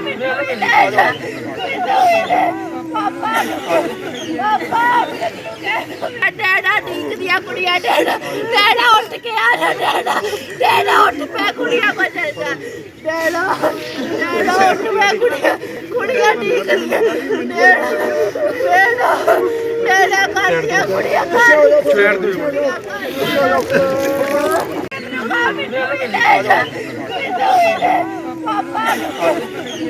ਮੈਨੂੰ ਵੀ ਲੈ ਜਾ ਮੈਨੂੰ ਵੀ ਲੈ ਪਾਪਾ ਪਾਪਾ ਡੈਡਾ ਦੀਕਦੀਆਂ ਕੁੜੀਆਂ, ਡੈਡਾ ਡੈਡਾ ਉੱਠ ਕੇ ਆ ਜਾ, ਡੈਡਾ ਡੈਡਾ ਉੱਠ ਪੈ ਕੁੜੀਆਂ ਕੋ ਚੱਲਦਾ ਡੈਡਾ ਡੈਡਾ ਉੱਠ ਪੈ ਕੁੜੀਆਂ ਕੁੜੀਆਂ ਦੀਕਦੀਆਂ ਡੈਡਾ ਡੈਡਾ ਡੈਡਾ ਕਰਦੀਆਂ ਕੁੜੀਆਂ ਕਰ ਛੇੜ ਦੇ ਮੈਨੂੰ ਵੀ ਲੈ ਜਾ ਮੈਨੂੰ ਵੀ ਲੈ ਪਾਪਾ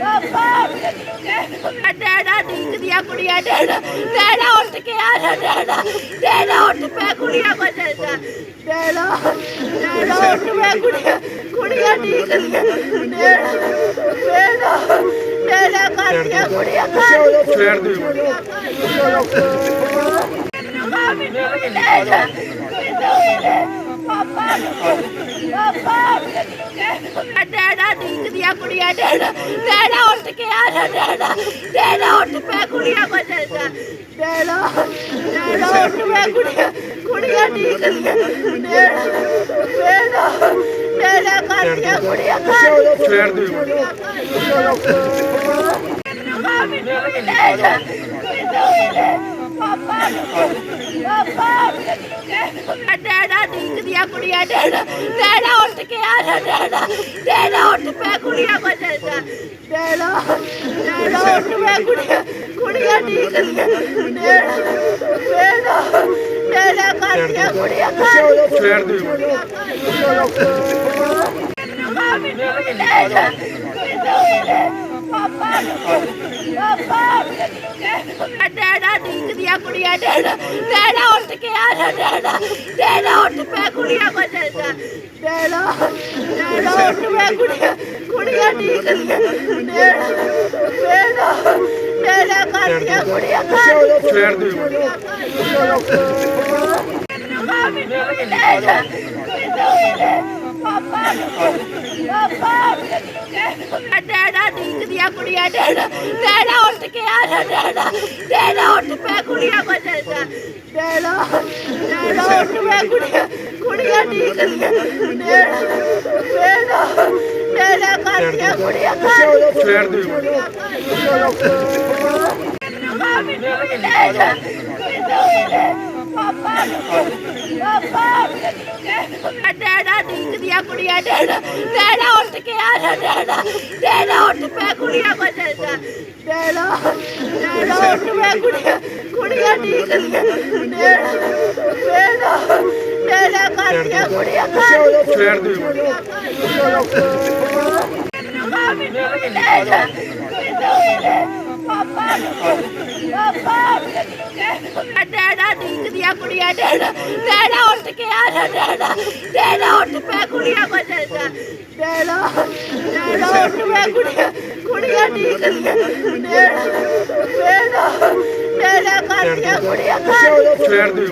ਪਾਪਾ ਡੈਡਾ ਦੀਕਦੀਆਂ ਕੁੜੀਆਂ ਡੈਡਾ ਡੈਡਾ ਉੱਠ ਕੇ ਆ ਜਾ ਡੈਡਾ। ਡੈਡਾ ਉੱਠ ਪੈ ਕੁੜੀਆਂ ਕੋ ਚੱਲਦਾ ਡੈਡਾ ਡੈਡਾ ਉੱਠ ਪੈ ਕੁੜੀਆਂ ਕੁੜੀਆਂ ਦੀਕਦੀਆਂ ਡੈਡਾ ਡੈਡਾ ਡੈਡਾ ਕਰਦੀਆਂ ਕੁੜੀਆਂ ਕਰ ਛੇੜ ਦੇ ਮੈਨੂੰ ਵੀ ਲੈ ਜਾ। ਮੈਨੂੰ ਵੀ ਲੈ। ਪਾਪਾ ਪਾਪਾ ਡੈਡਾ ਦੀਕਦੀਆਂ ਕੁੜੀਆਂ ਡੈਡਾ ਡੈਡਾ ਉੱਠ ਕੇ ਆ ਜਾ ਡੈਡਾ ਡੈਡਾ ਉੱਠ ਪੈ, ਕੁੜੀਆਂ ਕੋ ਚੱਲਦਾ ਡੈਡਾ ਡੈਡਾ ਉੱਠ ਪੈ, ਕੁੜੀਆਂ ਕੁੜੀਆਂ ਦੀਕਦੀਆਂ ਡੈਡਾ ਡੈਡਾ ਡੈਡਾ ਕਰਦੀਆਂ, ਕੁੜੀਆਂ ਕਰ ਛੇੜ ਦੇ ਮੈਨੂੰ ਵੀ ਲੈ ਜਾ ਮੈਨੂੰ ਵੀ ਲੈ ਪਾਪਾ ਪਾਪਾ ਡੈਡਾ ਦੀਕਦੀਆਂ ਕੁੜੀਆਂ ਡੈਡਾ ਡੈਡਾ ਉੱਠ ਕੇ ਆ ਜਾ ਡੈਡਾ ਡੈਡਾ ਉੱਠ ਪੈ ਕੁੜੀਆਂ ਕੋ ਚੱਲਦਾ ਡੈਡਾ ਡੈਡਾ ਉੱਠ ਪੈ ਕੁੜੀਆਂ ਕੁੜੀਆਂ ਦੀਕਦੀਆਂ ਡੈਡਾ ਡੈਡਾ ਡੈਡਾ ਕਰਦੀਆਂ ਕੁੜੀਆਂ ਕਰ ਛੇੜ ਦੇ ਮੈਨੂੰ ਵੀ ਲੈ ਜਾ। ਮੈਨੂੰ ਵੀ ਲੈ। ਪਾਪਾ ਪਾਪਾ ਡੈਡਾ ਦੀਕਦੀਆਂ ਕੁੜੀਆਂ, ਡੈਡਾ ਡੈਡਾ ਉੱਠ ਕੇ ਆ ਜਾ, ਡੈਡਾ ਡੈਡਾ ਉੱਠ ਪੈ ਕੁੜੀਆਂ ਕੋ ਚੱਲਦਾ ਡੈਡਾ ਡੈਡਾ ਉੱਠ ਪੈ ਕੁੜੀਆਂ ਕੁੜੀਆਂ ਦੀਕਦੀਆਂ ਡੈਡਾ ਡੈਡਾ ਡੈਡਾ ਕਰਦੀਆਂ ਕੁੜੀਆਂ ਕਰ ਛੇੜ ਦੇ ਪਾਪਾ ਪਾਪਾ ਡੈਡਾ ਦੀਕਦੀਆਂ ਕੁੜੀਆਂ ਡੈਡਾ ਡੈਡਾ ਉੱਠ ਕੇ ਆ ਜਾ ਡੈਡਾ ਡੈਡਾ ਉੱਠ ਪੈ ਕੁੜੀਆਂ ਕੋ ਚੱਲਦਾ ਡੈਡਾ ਡੈਡਾ ਉੱਠ ਪੈ ਕੁੜੀਆਂ ਕੁੜੀਆਂ ਡੈਡਾ ਡੈਡਾ ਡੈਡਾ ਕਰਦੀਆਂ ਕੁੜੀਆਂ ਕਰ ਛੇੜ ਦੇ। ਮੈਨੂੰ ਵੀ ਲੈ ਜਾ ਮੈਨੂੰ ਵੀ ਲੈ। ਪਾਪਾ ਪਾਪਾ ਡੈਡਾ ਦੀਕਦੀਆਂ ਕੁੜੀਆਂ ਡੈਡਾ ਡੈਡਾ ਉੱਠ ਕੇ ਆ ਜਾ ਡੈਡਾ ਡੈਡਾ ਉੱਠ ਪੈ ਕੁੜੀਆਂ ਕੋ ਚੱਲਦਾ ਡੈਡਾ ਡੈਡਾ ਉੱਠ ਪੈ ਕੁੜੀਆਂ ਕੁੜੀਆਂ ਦੀਕਦੀਆਂ ਡੈਡਾ ਡੈਡਾ ਡੈਡਾ ਕਰਦੀਆਂ ਕੁੜੀਆਂ ਕਰ ਛੇੜ ਦੇ ਮੈਨੂੰ ਵੀ ਲੈ ਜਾ ਮੈਨੂੰ ਵੀ ਲੈ। ਪਾਪਾ ਪਾਪਾ ਡੈਡਾ ਦੀਕਦੀਆਂ ਕੁੜੀਆਂ ਡੈਡਾ ਡੈਡਾ ਉੱਠ ਕੇ ਆ ਜਾ ਡੈਡਾ ਡੈਡਾ ਉੱਠ ਪੈ ਕੁੜੀਆਂ ਕੋ ਚੱਲਦਾ ਡੈਡਾ ਡੈਡਾ ਉੱਠ ਪੈ ਕੁੜੀਆਂ ਕੁੜੀਆਂ ਦੀਕਦੀਆਂ ਡੈਡਾ ਡੈਡਾ ਡੈਡਾ ਕਰਦੀਆਂ ਕੁੜੀਆਂ ਕਰ ਛੇੜ ਦੇ